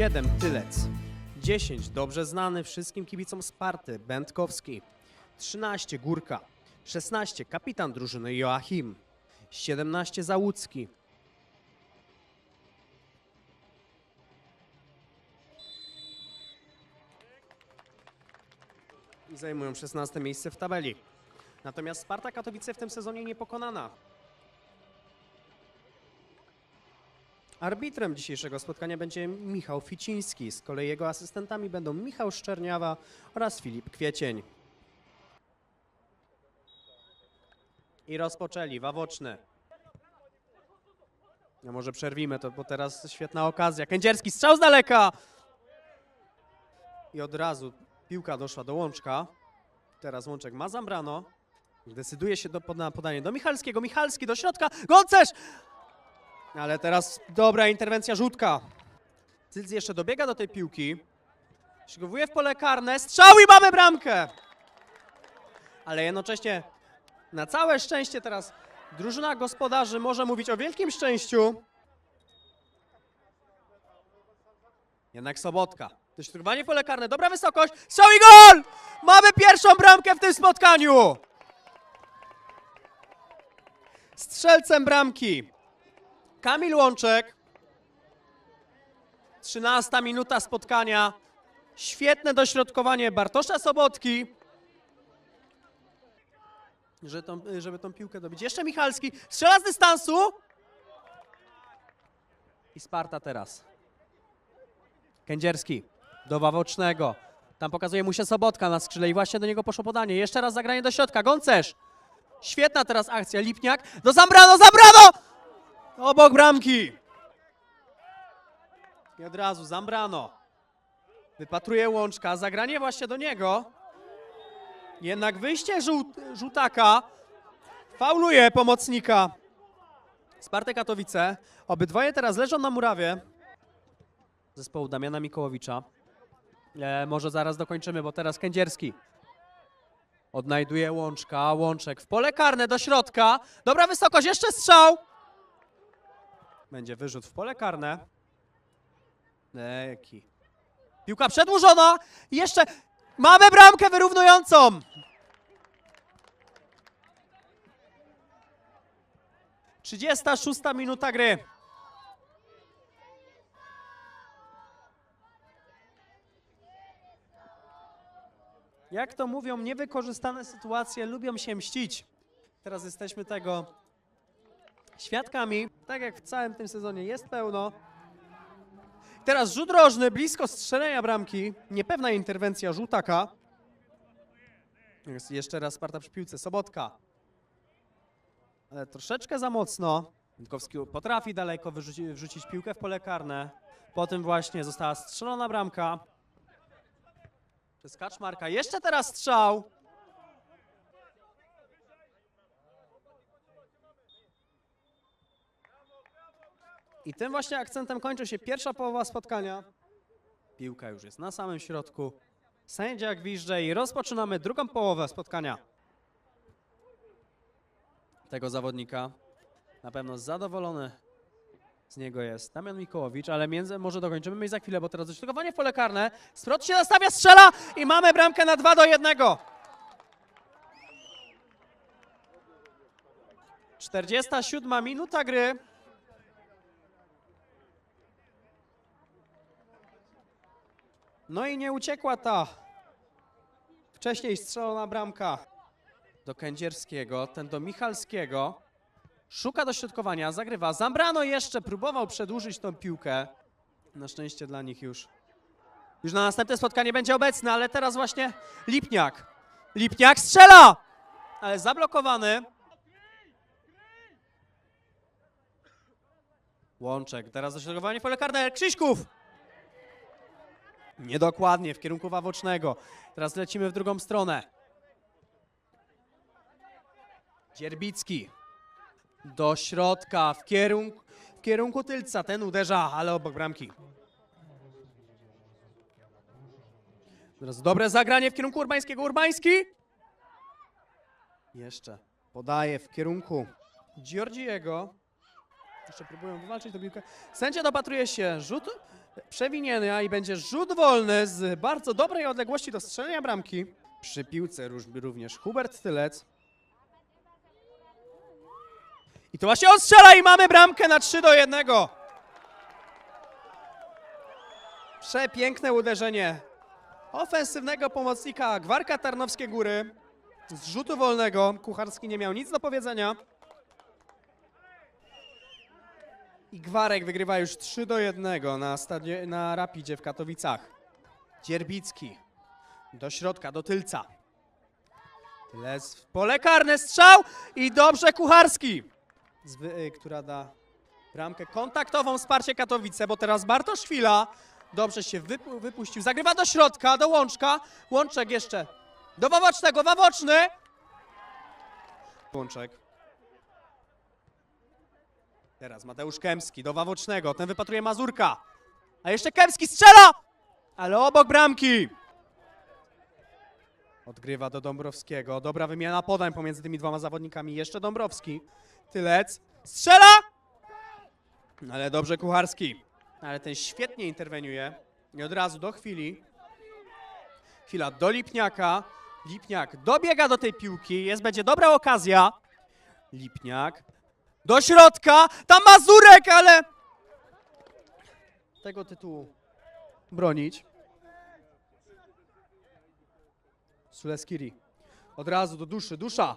7 Tylec. 10 dobrze znany wszystkim kibicom Sparty Będkowski. 13 Górka. 16 kapitan drużyny Joachim. 17 Załucki. I zajmują 16 miejsce w tabeli. Natomiast Sparta Katowice w tym sezonie niepokonana. Arbitrem dzisiejszego spotkania będzie Michał Ficiński. Z kolei jego asystentami będą Michał Szczerniawa oraz Filip Kwiecień. I rozpoczęli Wawoczny. No może przerwimy to, bo teraz świetna okazja. Kędzierski strzał z daleka! I od razu piłka doszła do Łączka. Teraz Łączek ma Zambrano. Decyduje się do, na podanie do Michalskiego. Michalski do środka. Goncerz! Ale teraz dobra interwencja rzutka. Cylc jeszcze dobiega do tej piłki. Przygotowuje w pole karne. Strzał i mamy bramkę! Ale jednocześnie na całe szczęście teraz drużyna gospodarzy może mówić o wielkim szczęściu. Jednak Sobotka. Dośrodkowanie pole karne. Dobra wysokość. Strzał i gol! Mamy pierwszą bramkę w tym spotkaniu! Strzelcem bramki Kamil Łączek. 13 minuta spotkania. Świetne dośrodkowanie Bartosza Sobotki. Żeby tą, żeby tą piłkę dobić. Jeszcze Michalski. Strzela z dystansu. I Sparta teraz. Kędzierski do Wawocznego. Tam pokazuje mu się Sobotka na skrzydle i właśnie do niego poszło podanie. Jeszcze raz zagranie do środka. Goncerz. Świetna teraz akcja. Lipniak do Zambrano. Zambrano! Obok bramki. I od razu Zambrano. Wypatruje Łączka. Zagranie właśnie do niego. Jednak wyjście żółt, żółtaka fauluje pomocnika. Spartek Katowice. Obydwoje teraz leżą na murawie zespołu Damiana Mikołowicza. E, może zaraz dokończymy, bo teraz Kędzierski. Odnajduje Łączka. Łączek w pole karne do środka. Dobra wysokość, jeszcze strzał. Będzie wyrzut w pole karne. Eki. Piłka przedłużona. Jeszcze mamy bramkę wyrównującą. Trzydziesta szósta minuta gry. Jak to mówią, niewykorzystane sytuacje lubią się mścić. Teraz jesteśmy tego świadkami. Tak jak w całym tym sezonie jest pełno. Teraz rzut rożny, blisko strzelenia bramki. Niepewna interwencja żółtaka. Jest jeszcze raz Sparta przy piłce. Sobotka. Ale troszeczkę za mocno. Witkowski potrafi daleko wyrzuci, wrzucić piłkę w pole karne. Po tym właśnie została strzelona bramka. Przez Kaczmarka. Jeszcze teraz strzał. I tym właśnie akcentem kończy się pierwsza połowa spotkania. Piłka już jest na samym środku. Sędzia gwizdże i rozpoczynamy drugą połowę spotkania. Tego zawodnika. Na pewno zadowolony z niego jest Damian Mikołowicz, ale między może dokończymy my za chwilę, bo teraz dośrodkowanie w pole karne. Sprot się nastawia, strzela i mamy bramkę na 2 do 1. 47 minuta gry. No i nie uciekła ta wcześniej strzelona bramka do Kędzierskiego, ten do Michalskiego. Szuka dośrodkowania, zagrywa. Zambrano jeszcze próbował przedłużyć tą piłkę. Na szczęście dla nich już. Już na następne spotkanie będzie obecny, ale teraz właśnie Lipniak. Lipniak strzela! Ale zablokowany. Łączek, teraz dośrodkowanie w pole karne. Krzyśków! Niedokładnie, w kierunku Wawocznego. Teraz lecimy w drugą stronę. Dzierbicki. Do środka, w kierunku, w kierunku Tylca. Ten uderza, ale obok bramki. Teraz dobre zagranie w kierunku Urbańskiego. Urbański. Jeszcze podaje w kierunku Giorgiego. Jeszcze próbują wywalczyć tę piłkę. Sędzia dopatruje się rzutu przewinienia i będzie rzut wolny z bardzo dobrej odległości do strzelenia bramki. Przy piłce również Hubert Tylec. I to właśnie on strzela i mamy bramkę na 3 do 1. Przepiękne uderzenie ofensywnego pomocnika Gwarka Tarnowskie Góry. Z rzutu wolnego Kucharski nie miał nic do powiedzenia. I Gwarek wygrywa już 3 do 1 na, stadio- na Rapidzie w Katowicach. Dzierbicki do środka, do Tylca. Tylec w pole karne, strzał i dobrze Kucharski, Zwy- y, która da bramkę kontaktową wsparcie Katowice, bo teraz Bartosz Chwila dobrze się wypu- wypuścił, zagrywa do środka, do Łączka, Łączek jeszcze do Wawocznego, Wawoczny! Łączek. Teraz Mateusz Kemski do Wawocznego, ten wypatruje Mazurka. A jeszcze Kemski strzela! Ale obok bramki. Odgrywa do Dąbrowskiego. Dobra wymiana podań pomiędzy tymi dwoma zawodnikami. Jeszcze Dąbrowski. Tylec. Strzela! Ale dobrze Kucharski. Ale ten świetnie interweniuje. I od razu do chwili. Chwila do Lipniaka. Lipniak dobiega do tej piłki. Jest, będzie dobra okazja. Lipniak. Do środka. Tam Mazurek, ale... Tego tytułu bronić. Suleskiri. Od razu do duszy. Dusza.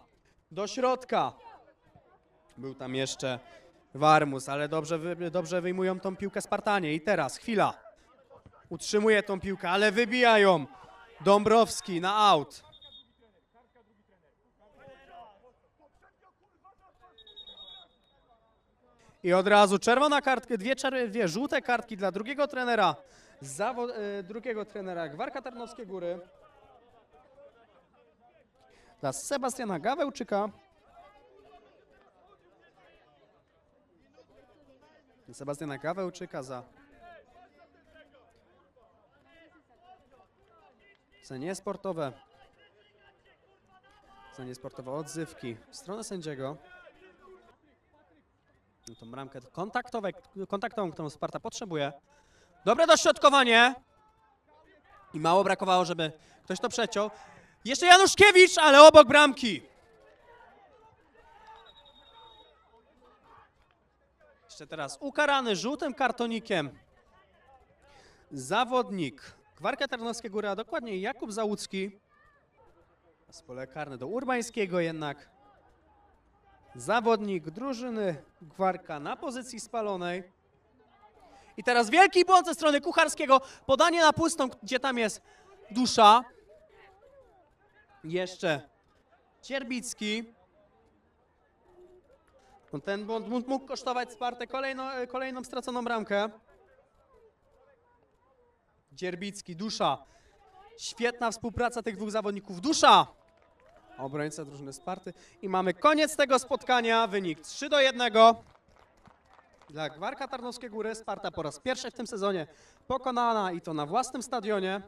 Do środka. Był tam jeszcze Warmus, ale dobrze, dobrze wyjmują tą piłkę Spartanie. I teraz chwila. Utrzymuje tą piłkę, ale wybijają. Dąbrowski na aut. I od razu czerwona kartka, dwie, dwie żółte kartki dla drugiego trenera, zawo- e, drugiego trenera Gwarka Tarnowskie Góry. Dla Sebastiana Gawełczyka. Sebastiana Gawełczyka za za niesportowe za niesportowe odzywki w stronę sędziego. Tą bramkę kontaktową, którą Sparta potrzebuje. Dobre dośrodkowanie. I mało brakowało, żeby ktoś to przeciął. Jeszcze Januszkiewicz, ale obok bramki. Jeszcze teraz ukarany żółtym kartonikiem zawodnik Gwarka Tarnowskie Góry, a dokładnie Jakub Załucki. Z pole karne do Urbańskiego jednak zawodnik drużyny Gwarka na pozycji spalonej. I teraz wielki błąd ze strony Kucharskiego. Podanie na pustą, gdzie tam jest dusza. Jeszcze Cierbicki. No Ten błąd mógł kosztować Spartę kolejną, kolejną straconą bramkę. Dzierbicki, Dusza. Świetna współpraca tych dwóch zawodników. Dusza! Obrońca drużyny Sparty. I mamy koniec tego spotkania. Wynik 3 do 1. Dla Gwarka Tarnowskie Góry Sparta po raz pierwszy w tym sezonie pokonana i to na własnym stadionie.